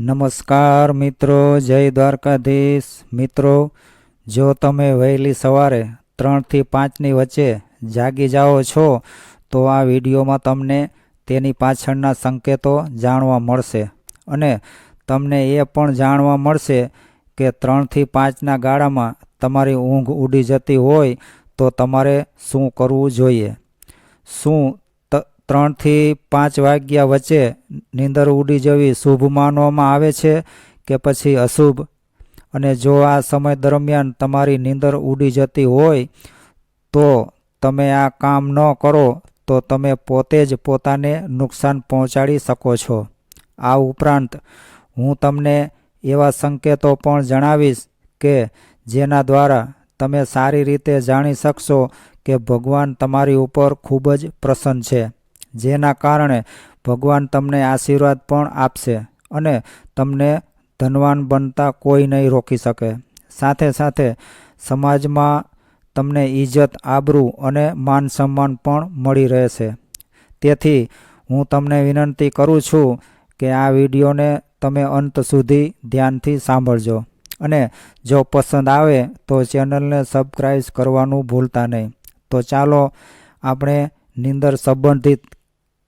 નમસ્કાર મિત્રો, જય દ્વારકાધીશ. મિત્રો, જો તમે વહેલી સવારે ત્રણથી પાંચની વચ્ચે જાગી જાઓ છો, તો આ વિડીયોમાં તમને તેની પાછળના સંકેતો જાણવા મળશે. અને તમને એ પણ જાણવા મળશે કે ત્રણથી પાંચના ગાળામાં તમારી ઊંઘ ઉડી જતી હોય તો તમારે શું કરવું જોઈએ? શું ત્રણથી પાંચ વાગ્યા વચ્ચે નીંદર ઉડી જવી શુભ માનવામાં આવે છે કે પછી અશુભ? અને જો આ સમય દરમિયાન તમારી નીંદર ઉડી જતી હોય તો તમે આ કામ ન કરો, તો તમે પોતે જ પોતાને નુકસાન પહોંચાડી શકો છો. આ ઉપરાંત, હું તમને એવા સંકેતો પણ જણાવીશ કે જેના દ્વારા તમે સારી રીતે જાણી શકશો કે ભગવાન તમારી ઉપર ખૂબ જ પ્રસન્ન છે. જેના કારણે ભગવાન તમને આશીર્વાદ પણ આપશે અને તમને ધનવાન બનતા કોઈ નહીં રોકી શકે. સાથે સાથે સમાજમાં તમને ઇજ્જત આબરૂ અને માન સન્માન પણ મળી રહેશે. તેથી હું તમને વિનંતી કરું છું કે આ વિડીયોને તમે અંત સુધી ધ્યાનથી સાંભળજો અને જો પસંદ આવે તો ચેનલને સબસ્ક્રાઈબ કરવાનું ભૂલતા નહીં. તો ચાલો આપણે નિંદર સંબંધિત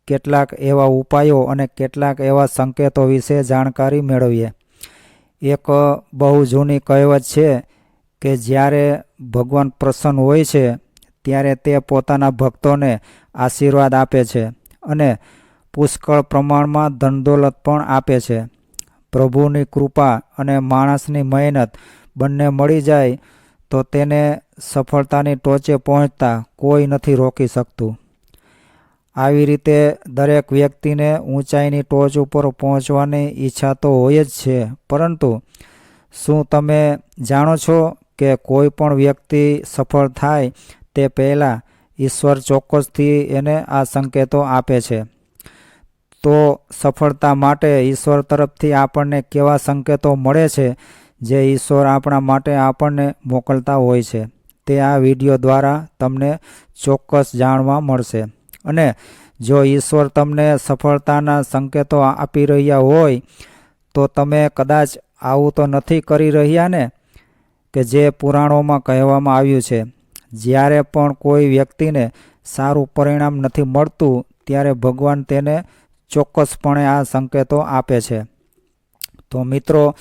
કેટલાક એવા ઉપાયો અને કેટલાક એવા સંકેતો વિશે જાણકારી મેળવીએ. એક બહુ જૂની કહેવત છે કે જ્યારે ભગવાન પ્રસન્ન હોય છે, ત્યારે તે પોતાના ભક્તોને આશીર્વાદ આપે છે અને પુષ્કળ પ્રમાણમાં ધનદોલત પણ આપે છે. પ્રભુની કૃપા અને માણસની મહેનત બંને મળી જાય તો તેને સફળતાની ટોચે પહોંચતા કોઈ નથી રોકી શકતું. આવી રીતે દરેક વ્યક્તિને ઊંચાઈની ટોચ ઉપર પહોંચવાની ઈચ્છા તો હોય જ છે. પરંતુ શું તમે જાણો છો કે કોઈ પણ વ્યક્તિ સફળ થાય તે પહેલાં ઈશ્વર ચોક્કસથી એને આ સંકેતો આપે છે? તો સફળતા માટે ઈશ્વર તરફથી આપણને કેવા સંકેતો મળે છે જે ઈશ્વર આપણા માટે આપણને મોકલતા હોય છે તે આ વીડિયો દ્વારા તમને ચોક્કસ જાણવા મળશે. અને જો ઈશ્વર તમને સફળતાના સંકેતો આપી રહ્યા હોય, તો તમે કદાચ આવું તો નથી કરી રહ્યા ને? કે જે પુરાણોમાં કહેવામાં આવ્યું છે, જ્યારે પણ કોઈ વ્યક્તિને સારું પરિણામ નથી મળતું, ત્યારે ભગવાન તેને ચોક્કસપણે આ સંકેતો આપે છે. તો મિત્રો,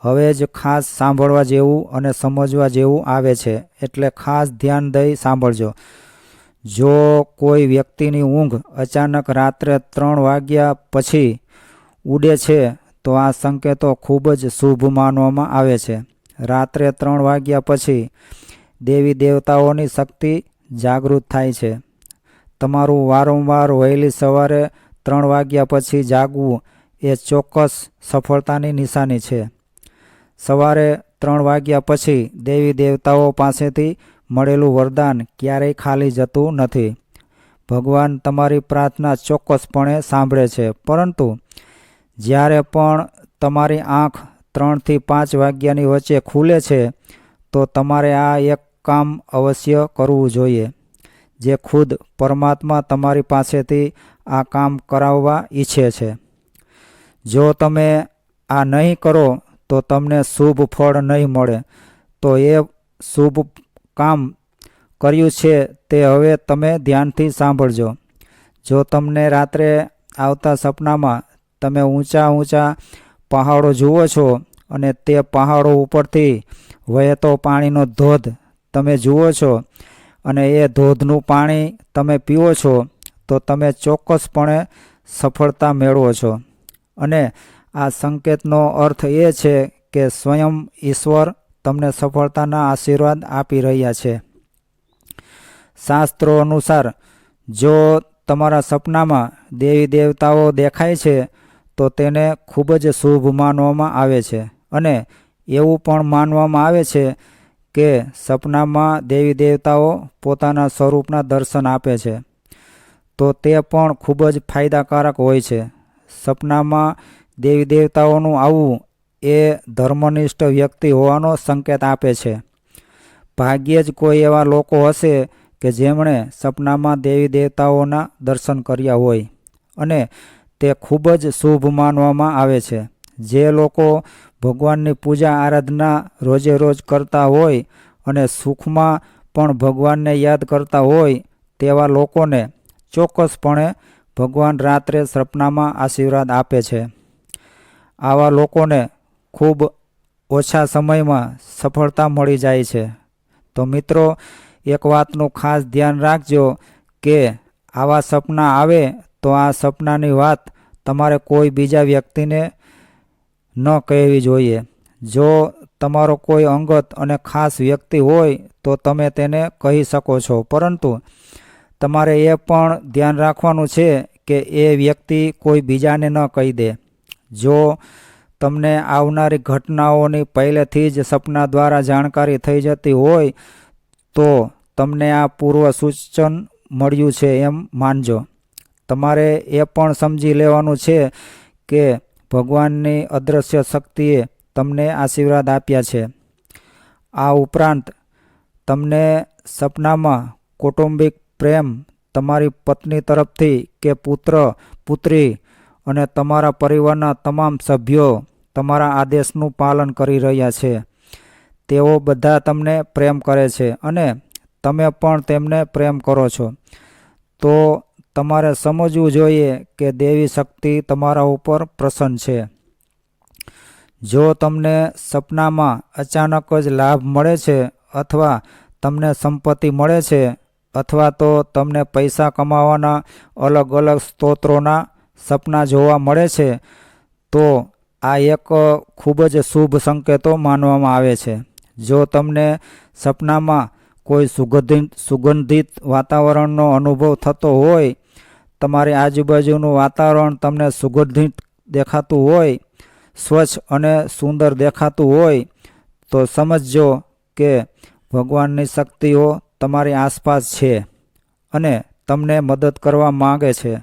હવે જ ખાસ સાંભળવા જેવું અને સમજવા જેવું આવે છે. એટલે ખાસ ધ્યાન દઈ સાંભળજો. જો કોઈ વ્યક્તિની ઊંઘ અચાનક રાત્રે ત્રણ વાગ્યા પછી ઉડે છે, તો આ સંકેતો ખૂબ જ શુભ માનવામાં આવે છે. રાત્રે ત્રણ વાગ્યા પછી દેવી દેવતાઓની શક્તિ જાગૃત થાય છે. તમારું વારંવાર વહેલી સવારે ત્રણ વાગ્યા પછી જાગવું એ ચોક્કસ સફળતાની નિશાની છે. સવારે ત્રણ વાગ્યા પછી દેવી દેવતાઓ પાસેથી મળેલું વરદાન ક્યારેય ખાલી જતું નથી. ભગવાન તમારી પ્રાર્થના ચોક્કસપણે સાંભળે છે, પરંતુ જ્યારે પણ તમારી આંખ ત્રણથી પાંચ વાગ્યાની વચ્ચે ખુલે છે, તો તમારે આ એક કામ અવશ્ય કરવું જોઈએ. જે ખુદ પરમાત્મા તમારી પાસેથી આ કામ કરાવવા ઈચ્છે છે. જો તમે આ નહીં કરો, તો તમને શુભ ફળ નહીં મળે. તો એ શુભ કામ કર્યું છે તે હવે તમે ધ્યાનથી સાંભળજો. જો તમને રાત્રે આવતા સપનામાં તમે ઊંચા ઊંચા પહાડો જુઓ છો અને તે પહાડો ઉપરથી વહેતો પાણીનો ધોધ તમે જુઓ છો અને એ ધોધનું પાણી તમે પીવો છો, તો તમે ચોક્કસપણે સફળતા મેળવો છો. અને આ સંકેતનો અર્થ એ છે કે સ્વયં ઈશ્વર તમને સફળતાના આશીર્વાદ આપી રહ્યા છે. શાસ્ત્રો અનુસાર, જો તમારા સપનામાં દેવી દેવતાઓ દેખાય છે, તો તેને ખૂબ જ શુભ માનવામાં આવે છે અને એવું પણ માનવામાં આવે છે કે સપનામાં દેવી દેવતાઓ પોતાના સ્વરૂપના દર્શન આપે છે. તો તે પણ ખૂબ જ ફાયદાકારક હોય છે. સપનામાં દેવી દેવતાઓનું આવવું એ ધર્મનિષ્ઠ વ્યક્તિ હોવાનો સંકેત આપે છે. ભાગ્યે જ કોઈ એવા લોકો હશે કે જેમણે સપનામાં દેવી દેવતાઓના દર્શન કર્યા હોય અને તે ખૂબ જ શુભ માનવામાં આવે છે. જે લોકો ભગવાનની પૂજા આરાધના રોજે રોજ કરતા હોય અને સુખમાં પણ ભગવાનને યાદ કરતા હોય તેવા લોકોને ચોક્કસપણે ભગવાન રાત્રે સપનામાં આશીર્વાદ આપે છે. આવા લોકોને ખૂબ ઓછા સમયમાં સફળતા મળી જાય છે. તો મિત્રો, એક વાતનું ખાસ ધ્યાન રાખજો કે આવા સપના આવે તો આ સપનાની વાત તમારે કોઈ બીજા વ્યક્તિને ન કહેવી જોઈએ. જો તમારો કોઈ અંગત અને ખાસ વ્યક્તિ હોય તો તમે તેને કહી શકો છો. પરંતુ તમારે એ પણ ધ્યાન રાખવાનું છે કે એ વ્યક્તિ કોઈ બીજાને ન કહી દે. જો તમને આવનારી ઘટનાઓની પહેલેથી જ સપના દ્વારા જાણકારી થઈ જતી હોય તો તમને આ પૂર્વ સૂચન મળ્યું છે એમ માનજો. તમારે એ પણ સમજી લેવાનું છે કે ભગવાનની અદૃશ્ય શક્તિએ તમને આશીર્વાદ આપ્યા છે. આ ઉપરાંત તમને સપનામાં કૌટુંબિક પ્રેમ તમારી પત્ની તરફથી કે પુત્ર, પુત્રી અને તમારા પરિવારના તમામ સભ્યો તમારા આદેશનું પાલન કરી રહ્યા છે. તેઓ બધા તમને પ્રેમ કરે છે અને તમે પણ તેમને પ્રેમ કરો છો. તો તમારે સમજવું જોઈએ કે દેવી શક્તિ તમારા ઉપર પ્રસન્ન છે. જો તમને સપનામાં અચાનક જ લાભ મળે છે અથવા તમને સંપત્તિ મળે છે અથવા તો તમને પૈસા કમાવાના અલગ અલગ સ્ત્રોતોના સપના જોવા મળે છે, તો આ એક ખૂબ જ શુભ સંકેતો માનવામાં આવે છે. જો તમને સપનામાં કોઈ સુગંધિત સુગંધિત વાતાવરણનો અનુભવ થતો હોય, તમારી આજુબાજુનું વાતાવરણ તમને સુગંધિત દેખાતું હોય, સ્વચ્છ અને સુંદર દેખાતું હોય, તો સમજજો કે ભગવાનની શક્તિઓ તમારી આસપાસ છે અને તમને મદદ કરવા માગે છે.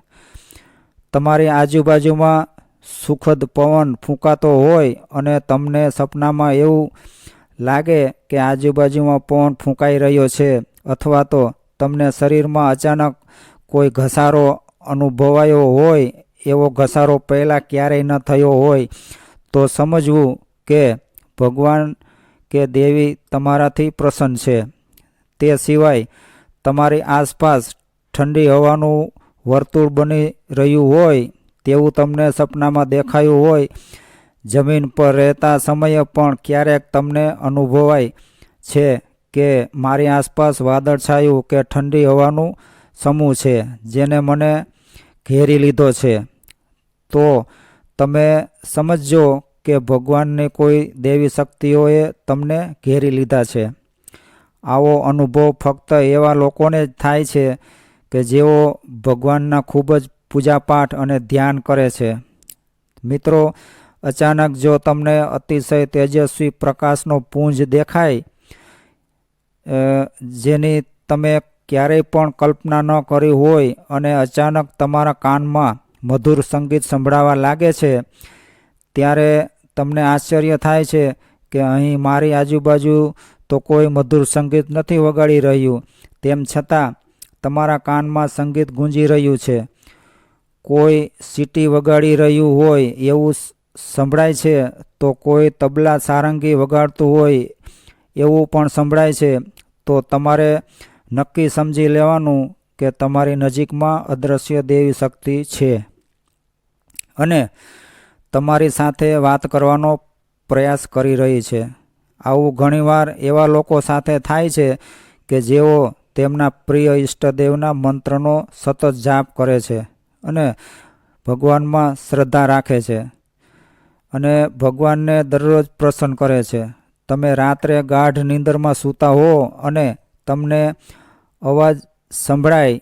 તમારી આજુબાજુમાં સુખદ પવન ફૂંકાતો હોય અને તમને સપનામાં એવું લાગે કે આજુબાજુમાં પવન ફૂંકાઈ રહ્યો છે અથવા તો તમને શરીરમાં અચાનક કોઈ ઘસારો અનુભવાયો હોય, એવો ઘસારો પહેલાં ક્યારેય ન થયો હોય, તો સમજવું કે ભગવાન કે દેવી તમારાથી પ્રસન્ન છે. તે સિવાય તમારી આસપાસ ઠંડી હવાનું વર્તુળ બની રહ્યું હોય તેવું તમને સપનામાં દેખાયું હોય. જમીન પર રહેતા સમયે પણ ક્યારેક તમને અનુભવાય છે કે મારી આસપાસ વાદળછાયું કે ઠંડી હવાનું સમૂહ છે, જેને મને ઘેરી લીધો છે. તો તમે સમજજો કે ભગવાનની કોઈ દેવી શક્તિઓએ તમને ઘેરી લીધા છે. આવો અનુભવ ફક્ત એવા લોકોને જ થાય છે કે જેઓ ભગવાનના ખૂબ જ પૂજાપાઠ અને ધ્યાન કરે છે. મિત્રો, અચાનક જો તમને અતિશય તેજસ્વી પ્રકાશનો પુંજ દેખાય જેની તમે ક્યારેય પણ કલ્પના ન કરી હોય અને અચાનક તમારા કાનમાં મધુર સંગીત સંભળાવા લાગે છે, ત્યારે તમને આશ્ચર્ય થાય છે કે અહીં મારી આજુબાજુ તો કોઈ મધુર સંગીત નથી વગાડી રહ્યું. તેમ છતાં, તમારા કાનમાં સંગીત ગુંજી રહ્યું છે. કોઈ સીટી વગાડી રહ્યું હોય એવું સંભળાય છે, તો કોઈ તબલા સારંગી વગાડતું હોય એવું પણ સંભળાય છે, તો તમારે નક્કી સમજી લેવાનું કે તમારી નજીકમાં અદૃશ્ય દેવી શક્તિ છે. અને તમારી સાથે વાત કરવાનો પ્રયાસ કરી રહી છે. આવું ઘણીવાર એવા લોકો સાથે થાય છે કે જેઓ તેમના પ્રિય ઈષ્ટદેવના મંત્રનો સતત જાપ કરે છે. અને ભગવાનમાં શ્રદ્ધા રાખે છે. અને ભગવાનને દરરોજ પ્રસન્ન કરે છે. તમે રાત્રે ગાઢ નીંદરમાં સૂતા હો અને તમને અવાજ સંભળાય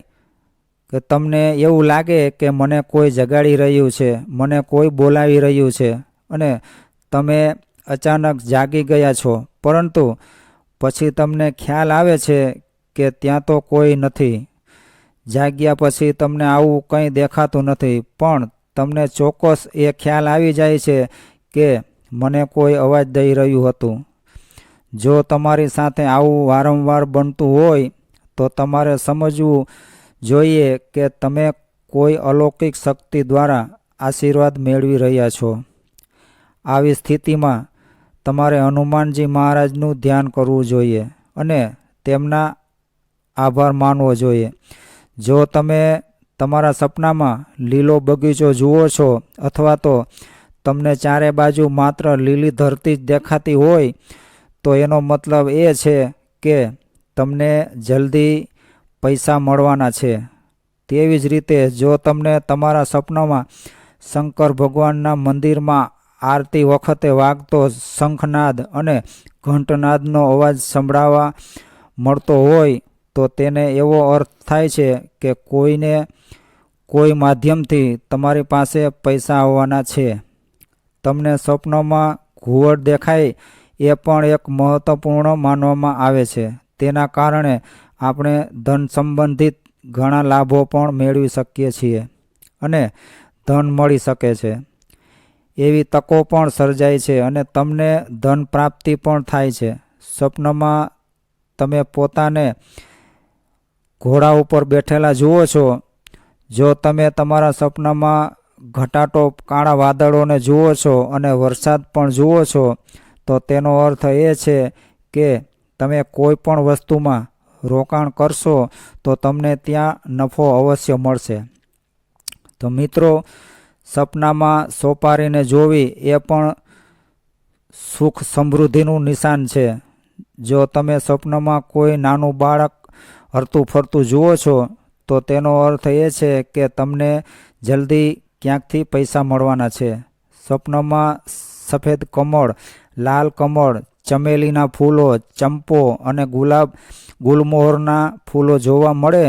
કે તમને એવું લાગે કે મને કોઈ જગાડી રહ્યું છે, મને કોઈ બોલાવી રહ્યું છે અને તમે અચાનક જાગી ગયા છો. પરંતુ પછી તમને ખ્યાલ આવે છે કે ત્યાં તો કોઈ નથી. જાગ્યા પછી તમને આવું કંઈ દેખાતું નથી. પણ તમને ચોક્કસ એ ખ્યાલ આવી જાય છે કે મને કોઈ અવાજ દઈ રહ્યું હતું. જો તમારી સાથે આવું વારંવાર બનતું હોય, તો તમારે સમજવું જોઈએ કે તમે કોઈ અલૌકિક શક્તિ દ્વારા આશીર્વાદ મેળવી રહ્યા છો. આવી સ્થિતિમાં તમારે હનુમાનજી મહારાજનું ધ્યાન કરવું જોઈએ અને તેમના આભાર માનવો જોઈએ. જો તમે તમારા સપનામાં લીલો બગીચો જુઓ છો અથવા તો તમને ચારે બાજુ માત્ર લીલી ધરતી જ દેખાતી હોય, તો એનો મતલબ એ છે કે તમને જલ્દી પૈસા મળવાના છે. તેવી જ રીતે જો તમને તમારા સપનામાં શંકર ભગવાનના મંદિરમાં આરતી વખતે વાગતો શંખનાદ અને ઘંટનાદનો અવાજ સંભળાવા મળતો હોય તો તેને એવો અર્થ થાય છે કે કોઈને કોઈ માધ્યમથી તમારી પાસે પૈસા આવવાના છે. તમને સ્વપ્નમાં ઘુવડ દેખાય એ પણ એક મહત્વપૂર્ણ માનવામાં આવે છે. તેના કારણે આપણે ધન સંબંધિત ઘણા લાભો પણ મેળવી શકીએ છીએ અને ધન મળી શકે છે. એવી તકો પણ સર્જાય છે અને તમને ધન પ્રાપ્તિ પણ થાય છે. સ્વપ્નમાં તમે પોતાને ઘોડા ઉપર બેઠેલા જુઓ છો. જો તમે તમારા સપનામાં ઘટાટો કાળા વાદળોને જુઓ છો અને વરસાદ પણ જુઓ છો, તો તેનો અર્થ એ છે કે તમે કોઈ પણ વસ્તુમાં રોકાણ કરશો, તો તમને ત્યાં નફો અવશ્ય મળશે. તો મિત્રો, સપનામાં સોપારીને જોવી એ પણ સુખ સમૃદ્ધિનું નિશાન છે. જો તમે સપનામાં કોઈ નાનું બાળક હરતું ફરતું જુઓ છો, તો તેનો અર્થ એ છે કે તમને જલ્દી ક્યાંકથી પૈસા મળવાના છે. સ્વપ્નમાં સફેદ કમળ, લાલ કમળ, ચમેલીના ફૂલો, ચંપો અને ગુલાબ ગુલમોહરના ફૂલો જોવા મળે,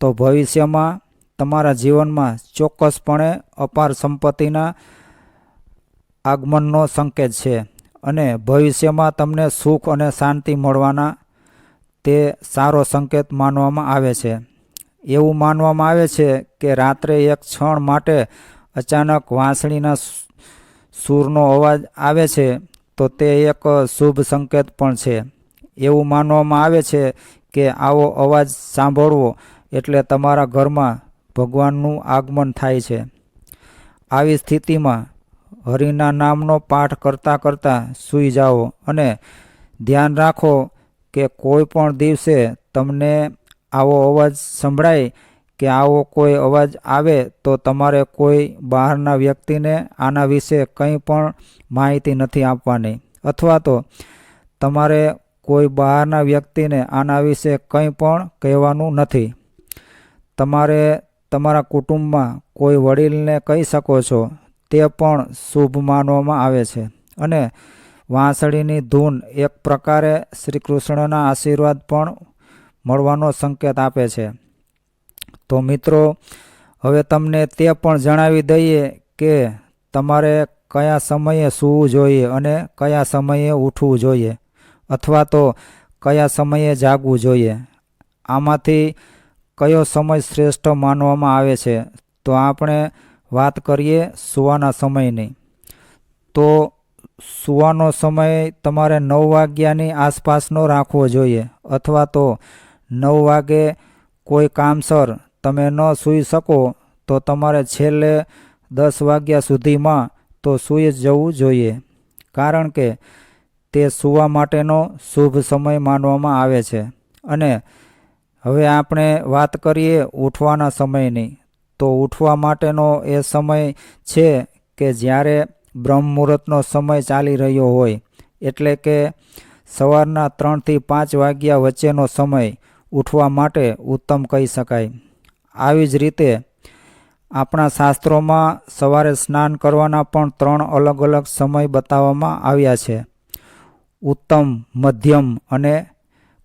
તો ભવિષ્યમાં તમારા જીવનમાં ચોક્કસપણે અપાર સંપત્તિના આગમનનો સંકેત છે અને ભવિષ્યમાં તમને સુખ અને શાંતિ મળવાના તે સારો સંકેત માનવામાં આવે છે. એવું માનવામાં આવે છે કે રાત્રે એક ક્ષણ માટે અચાનક વાંસળીના સૂરનો અવાજ આવે છે તો તે એક શુભ સંકેત પણ છે. એવું માનવામાં આવે છે કે આવો અવાજ સાંભળવો એટલે તમારા ઘરમાં ભગવાનનું આગમન થાય છે. આવી સ્થિતિમાં હરિના નામનો પાઠ કરતાં કરતાં સૂઈ જાઓ અને ધ્યાન રાખો કે કોઈ પણ દિવસે તમને આવો અવાજ સંભળાય કે આવો કોઈ અવાજ આવે તો તમારે કોઈ બહારના વ્યક્તિને આના વિશે કંઈ પણ માહિતી નથી આપવાની. અથવા તો તમારે કોઈ બહારના વ્યક્તિને આના વિશે કંઈ પણ કહેવાનું નથી. તમારે તમારા કુટુંબમાં કોઈ વડીલને કહી શકો છો, તે પણ શુભ માનવામાં આવે છે. અને વાંસળીની ધૂન એક પ્રકારે શ્રી કૃષ્ણના આશીર્વાદ પણ મળવાનો સંકેત આપે છે. તો મિત્રો, હવે તમને તે પણ જણાવી દઈએ કે તમારે કયા સમયે સૂવું જોઈએ અને કયા સમયે ઉઠવું જોઈએ અથવા તો કયા સમયે જાગવું જોઈએ. આમાંથી કયો સમય શ્રેષ્ઠ માનવામાં આવે છે? તો આપણે વાત કરીએ સૂવાના સમયની. તો સૂવાનો સમય તમારે નવ વાગ્યાની આસપાસનો રાખવો જોઈએ. અથવા તો નવ વાગે કોઈ કામસર તમે ન સૂઈ શકો, તો તમારે છેલ્લે દસ વાગ્યા સુધીમાં તો સૂઈ જ જવું જોઈએ. કારણ કે તે સૂવા માટેનો શુભ સમય માનવામાં આવે છે. અને હવે આપણે વાત કરીએ ઉઠવાના સમયની. તો ઉઠવા માટેનો એ સમય છે કે જ્યારે બ્રહ્મ મુહૂર્તનો સમય ચાલી રહ્યો હોય, એટલે કે સવારના ત્રણથી પાંચ વાગ્યા વચ્ચેનો સમય ઉઠવા માટે ઉત્તમ કહી શકાય. આવી જ રીતે આપણા શાસ્ત્રોમાં સવારે સ્નાન કરવાના પણ ત્રણ અલગ અલગ સમય બતાવવામાં આવ્યા છે. ઉત્તમ, મધ્યમ અને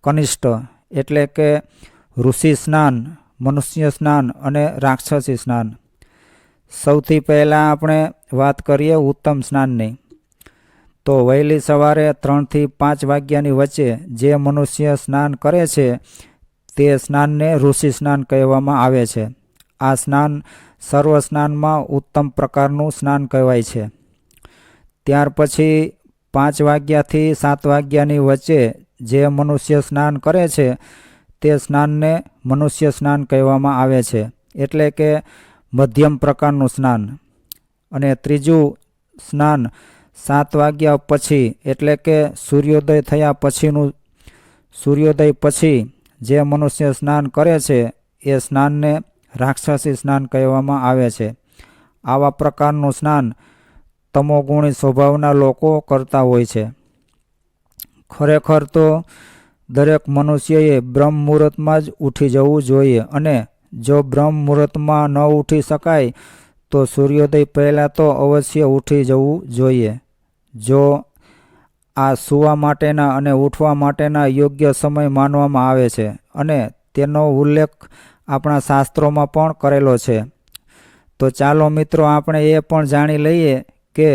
કનિષ્ઠ, એટલે કે ઋષિ સ્નાન, મનુષ્ય સ્નાન અને રાક્ષસી સ્નાન. સૌથી પહેલાં આપણે વાત કરીએ ઉત્તમ સ્નાનની. તો વહેલી સવારે ત્રણથી પાંચ વાગ્યાની વચ્ચે જે મનુષ્ય સ્નાન કરે છે, તે સ્નાનને ઋષિ સ્નાન કહેવામાં આવે છે. આ સ્નાન સર્વ સ્નાનમાં ઉત્તમ પ્રકારનું સ્નાન કહેવાય છે. ત્યાર પછી પાંચ વાગ્યાથી સાત વાગ્યાની વચ્ચે જે મનુષ્ય સ્નાન કરે છે, તે સ્નાનને મનુષ્ય સ્નાન કહેવામાં આવે છે. એટલે કે મધ્યમ પ્રકારનું સ્નાન. અને ત્રીજું સ્નાન સાત વાગ્યા પછી, એટલે કે સૂર્યોદય થયા પછીનું, સૂર્યોદય પછી જે મનુષ્ય સ્નાન કરે છે, એ સ્નાનને રાક્ષસી સ્નાન કહેવામાં આવે છે. આવા પ્રકારનું સ્નાન તમોગુણી સ્વભાવના લોકો કરતા હોય છે. ખરેખર તો દરેક મનુષ્યએ બ્રહ્મ મુહૂર્તમાં જ ઉઠી જવું જોઈએ અને જો બ્રહ્મ મુહૂર્તમાં ન ઉઠી શકાય, તો સૂર્યોદય પહેલાં તો અવશ્ય ઉઠી જવું જોઈએ. જો આ સૂવા માટેના અને ઉઠવા માટેના યોગ્ય સમય માનવામાં આવે છે, અને તેનો ઉલ્લેખ આપણા શાસ્ત્રોમાં પણ કરેલો છે. તો ચાલો મિત્રો, આપણે એ પણ જાણી લઈએ કે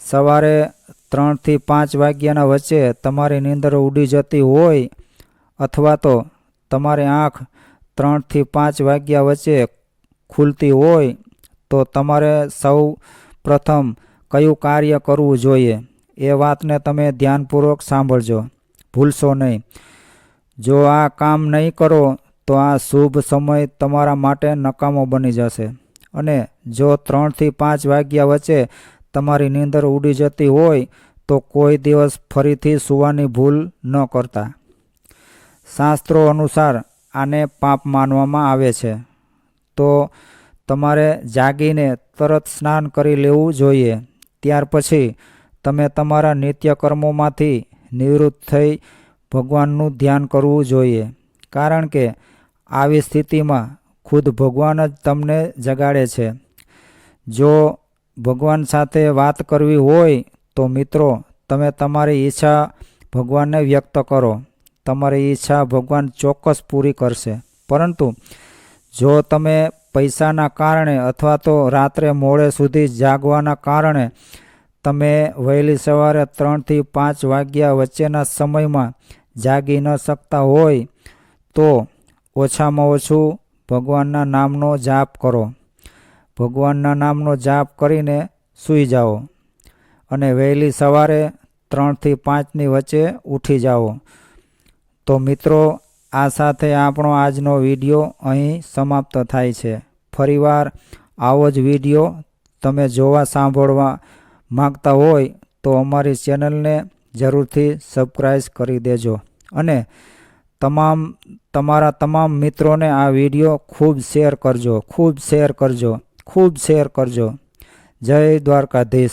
સવારે ત્રણથી પાંચ વાગ્યાના વચ્ચે તમારી નીંદર ઉડી જતી હોય, અથવા તો તમારી આંખ ત્રણથી પાંચ વાગ્યા વચ્ચે ખુલતી હોય તો તમારે સૌ પ્રથમ કયું કાર્ય કરવું જોઈએ? એ વાતને તમે ધ્યાનપૂર્વક સાંભળજો. ભૂલશો નહીં. જો આ કામ નહીં કરો, તો આ શુભ સમય તમારા માટે નકામો બની જશે. અને જો ત્રણથી પાંચ વાગ્યા વચ્ચે તમારી નીંદર ઉડી જતી હોય, તો કોઈ દિવસ ફરીથી સૂવાની ભૂલ ન કરતા. શાસ્ત્રો અનુસાર આને પાપ માનવામાં આવે છે. તો તમારે જાગીને તરત સ્નાન કરી લેવું જોઈએ. ત્યાર પછી તમે તમારા નિત્યકર્મોમાંથી નિવૃત્ત થઈ ભગવાનનું ધ્યાન કરવું જોઈએ. કારણ કે આવી સ્થિતિમાં ખુદ ભગવાન જ તમને જગાડે છે. જો ભગવાન સાથે વાત કરવી હોય તો મિત્રો, તમે તમારી ઈચ્છા ભગવાનને વ્યક્ત કરો. તમારી ઈચ્છા ભગવાન ચોક્કસ પૂરી કરશે. પરંતુ જો તમે પૈસાના કારણે અથવા તો રાત્રે મોડે સુધી જાગવાના કારણે તમે વહેલી સવારે ત્રણથી પાંચ વાગ્યા વચ્ચેના સમયમાં જાગી ન શકતા હોય, તો ઓછામાં ઓછું ભગવાનના નામનો જાપ કરો. ભગવાનના નામનો જાપ કરીને સૂઈ જાઓ અને વહેલી સવારે ત્રણથી પાંચની વચ્ચે ઉઠી જાઓ. તો મિત્રો, આ સાથે આપણો આજનો વીડિયો અહીં સમાપ્ત થાય છે. ફરીવાર આવો જ વીડિયો તમે જોવા સાંભળવા માગતા હોય તો અમારી ચેનલને જરૂરથી સબસ્ક્રાઈબ કરી દેજો. અને તમામ, તમારા તમામ મિત્રોને આ વીડિયો ખૂબ શેર કરજો, ખૂબ શેર કરજો, ખૂબ શેર કરજો. જય દ્વારકાધીશ.